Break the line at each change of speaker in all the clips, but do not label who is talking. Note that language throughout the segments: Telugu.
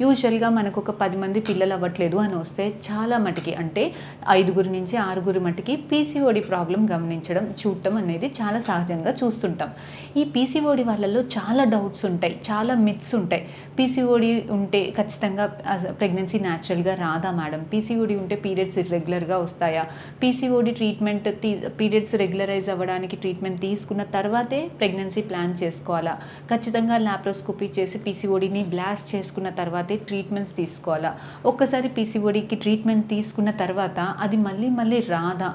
యూజువల్గా మనకు ఒక పది మంది పిల్లలు అవ్వట్లేదు అని వస్తే చాలా మటుకి అంటే ఐదుగురు నుంచి ఆరుగురు మటుకి పీసీఓడి ప్రాబ్లం గమనించడం చూడటం అనేది చాలా సహజంగా చూస్తుంటాం. ఈ పీసీఓడి వాళ్ళలో చాలా డౌట్స్ ఉంటాయి చాలా మిత్స్ ఉంటాయి. పీసీఓడి ఉంటే ఖచ్చితంగా ప్రెగ్నెన్సీ న్యాచురల్గా రాదా మేడం పీసీఓడి ఉంటే పీరియడ్స్ ఇర్రెగ్యులర్గా వస్తాయా? పీసీఓడి ట్రీట్మెంట్ తీ పీరియడ్స్ రెగ్యులరైజ్ అవ్వడానికి ట్రీట్మెంట్ తీసుకున్న తర్వాతే ప్రెగ్నెన్సీ ప్లాన్ చేసుకోవాలా? ఖచ్చితంగా ల్యాప్రోస్కోపీ చేసి పీసీఓడిని బ్లాస్ట్ చేసుకున్న తర్వాత ట్రీట్మెంట్స్ తీసుకోవాలా? ఒక్కసారి పీసీఓడికి ట్రీట్మెంట్ తీసుకున్న తర్వాత అది మళ్ళీ మళ్ళీ రాదా?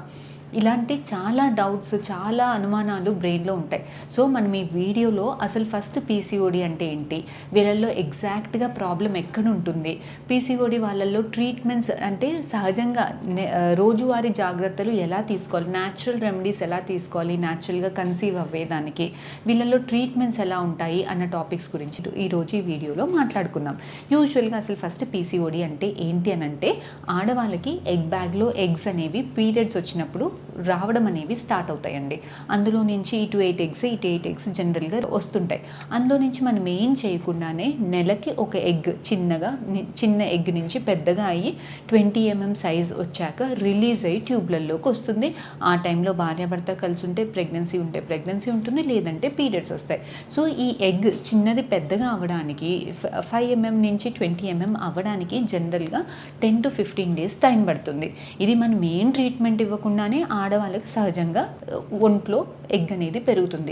ఇలాంటి చాలా డౌట్స్ చాలా అనుమానాలు బ్రెయిన్లో ఉంటాయి. సో మనం ఈ వీడియోలో అసలు ఫస్ట్ పీసీఓడి అంటే ఏంటి? వీళ్ళల్లో ఎగ్జాక్ట్గా ప్రాబ్లం ఎక్కడ ఉంటుంది? పీసీఓడి వాళ్ళల్లో ట్రీట్మెంట్స్ అంటే సహజంగా రోజువారీ జాగ్రత్తలు ఎలా తీసుకోవాలి? న్యాచురల్ రెమెడీస్ ఎలా తీసుకోవాలి? న్యాచురల్గా కన్సీవ్ అవ్వేదానికి వీళ్ళల్లో ట్రీట్మెంట్స్ ఎలా ఉంటాయి? అన్న టాపిక్స్ గురించి ఈరోజు ఈ వీడియోలో మాట్లాడుకుందాం. యూజువల్గా అసలు ఫస్ట్ పీసీఓడి అంటే ఏంటి అని అంటే ఆడవాళ్ళకి ఎగ్ బ్యాగ్లో ఎగ్స్ అనేవి పీరియడ్స్ వచ్చినప్పుడు రావడం అనేవి స్టార్ట్ అవుతాయండి. అందులో నుంచి ఇటు ఎయిట్ ఎగ్స్ ఇటు ఎయిట్ ఎగ్స్ జనరల్గా వస్తుంటాయి. అందులో నుంచి మనం ఏం చేయకుండానే నెలకి ఒక ఎగ్ చిన్నగా చిన్న ఎగ్ నుంచి పెద్దగా అయ్యి ట్వంటీ ఎంఎం సైజ్ వచ్చాక రిలీజ్ అయ్యి ట్యూబ్లలోకి వస్తుంది. ఆ టైంలో భార్యాభర్త కలిసి ఉంటే ప్రెగ్నెన్సీ ఉంటే ప్రెగ్నెన్సీ ఉంటుంది లేదంటే పీరియడ్స్ వస్తాయి. సో ఈ ఎగ్ చిన్నది పెద్దగా అవ్వడానికి ఫైవ్ ఎంఎం నుంచి ట్వంటీ ఎంఎం అవ్వడానికి జనరల్గా ten to fifteen days time పడుతుంది. ఇది మనం ఏం ట్రీట్మెంట్ ఇవ్వకుండానే ఆడవాళ్ళకి సహజంగా ఒంట్లో ఎగ్ అనేది పెరుగుతుంది.